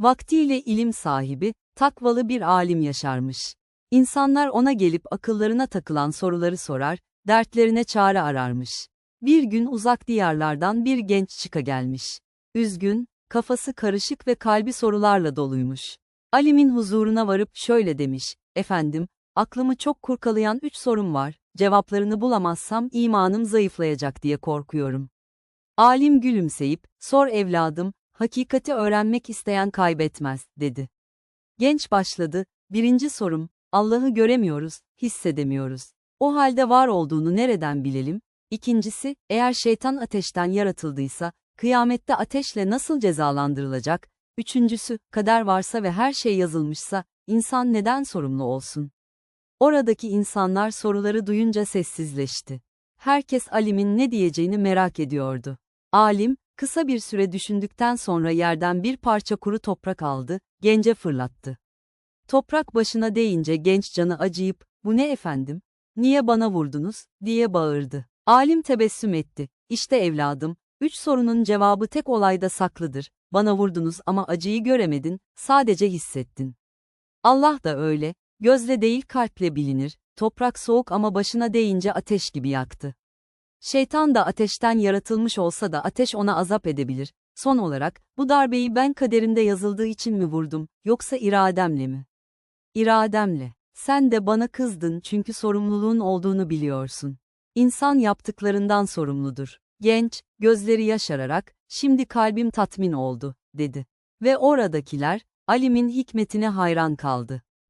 Vaktiyle ilim sahibi, takvalı bir alim yaşarmış. İnsanlar ona gelip akıllarına takılan soruları sorar, dertlerine çare ararmış. Bir gün uzak diyarlardan bir genç çıka gelmiş. Üzgün, kafası karışık ve kalbi sorularla doluymuş. Alim'in huzuruna varıp şöyle demiş, efendim, aklımı çok kurkalayan üç sorum var, cevaplarını bulamazsam imanım zayıflayacak diye korkuyorum. Alim gülümseyip, sor evladım, hakikati öğrenmek isteyen kaybetmez, dedi. Genç başladı, birinci sorum, Allah'ı göremiyoruz, hissedemiyoruz. O halde var olduğunu nereden bilelim? İkincisi, eğer şeytan ateşten yaratıldıysa, kıyamette ateşle nasıl cezalandırılacak? Üçüncüsü, kader varsa ve her şey yazılmışsa, insan neden sorumlu olsun? Oradaki insanlar soruları duyunca sessizleşti. Herkes Alim'in ne diyeceğini merak ediyordu. Alim, kısa bir süre düşündükten sonra yerden bir parça kuru toprak aldı, gence fırlattı. Toprak başına değince genç canı acıyıp, bu ne efendim, niye bana vurdunuz, diye bağırdı. Alim tebessüm etti, işte evladım, üç sorunun cevabı tek olayda saklıdır, bana vurdunuz ama acıyı göremedin, sadece hissettin. Allah da öyle, gözle değil kalple bilinir, toprak soğuk ama başına değince ateş gibi yaktı. Şeytan da ateşten yaratılmış olsa da ateş ona azap edebilir. Son olarak, bu darbeyi ben kaderimde yazıldığı için mi vurdum, yoksa irademle mi? İrademle. Sen de bana kızdın çünkü sorumluluğun olduğunu biliyorsun. İnsan yaptıklarından sorumludur. Genç, gözleri yaşararak, şimdi kalbim tatmin oldu, dedi. Ve oradakiler, Alim'in hikmetine hayran kaldı.